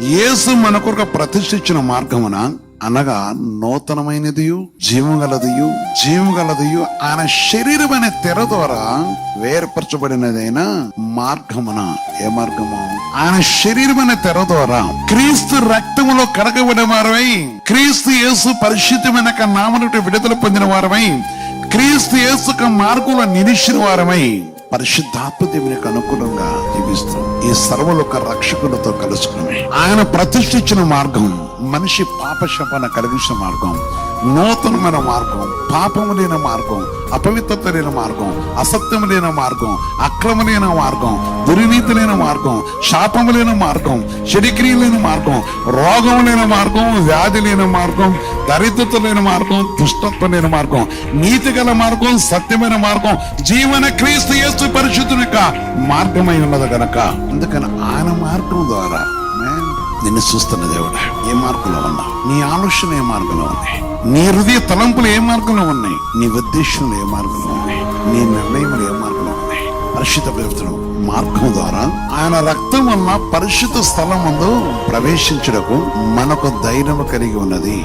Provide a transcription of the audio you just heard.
యేసు మన కొరకు ప్రతిష్ఠించిన మార్గమున అనగా నూతనమైనదియు జీవం జీవగలదియు జీవం ఆయన శరీరం అనే తెర ద్వారా వేర్పరచబడినదైన మార్గమున ఏ మార్గము? ఆయన శరీరం అనే తెర ద్వారా క్రీస్తు రక్తములో కడగబడిన వారమై క్రీస్తు యేసు పరిశుద్ధమైన నామను విడుదల పొందిన వారమై క్రీస్తు యేసు మార్గంలో నిలిచిన వారమై పరిశుద్ధాత్మ దేవునికి అనుకూలంగా జీవిస్తాం ఈ సర్వలోక రక్షకులతో కలుసుకుని ఆయన ప్రతిష్ఠించిన మార్గం. మనిషి పాపశపన కలిగించిన మార్గం నూతనమైన మార్గం పాపము లేని మార్గం అపవిత్రత లేని మార్గం అసత్యము లేని మార్గం అక్రమ లేని మార్గం దుర్నీతి లేని మార్గం శాపము లేని మార్గం శరీక్రియ లేని మార్గం రోగం లేని మార్గం వ్యాధి లేని మార్గం దరిద్రత లేని మార్గం దుష్టత్వం లేని మార్గం నీతి గల మార్గం సత్యమైన మార్గం జీవన క్రీస్తు యేసు పరిశుద్ధుని యొక్క మార్గమై ఉన్నది కనుక అందుకని ఆయన మార్గం ద్వారా నిన్ను చూస్తున్న దేవుడా ఏ మార్గంలో ఉన్నావు నీ ఆలోచన ఏ మార్గంలో ఉన్నాయి? నీ హృదయ తలంపులు ఏ మార్గంలో ఉన్నాయి? నీ ఉద్దేశంలో ఏ మార్గంలో ఉన్నాయి? నీ నిర్ణయములు ఏ మార్గంలో ఉన్నాయి? పరిశుద్ధ ప్రవర్తన మార్గం ద్వారా ఆయన రక్తం వల్ల పరిశుద్ధ స్థలం ముందు ప్రవేశించుటకు మనకు ధైర్యం కలిగి ఉన్నది.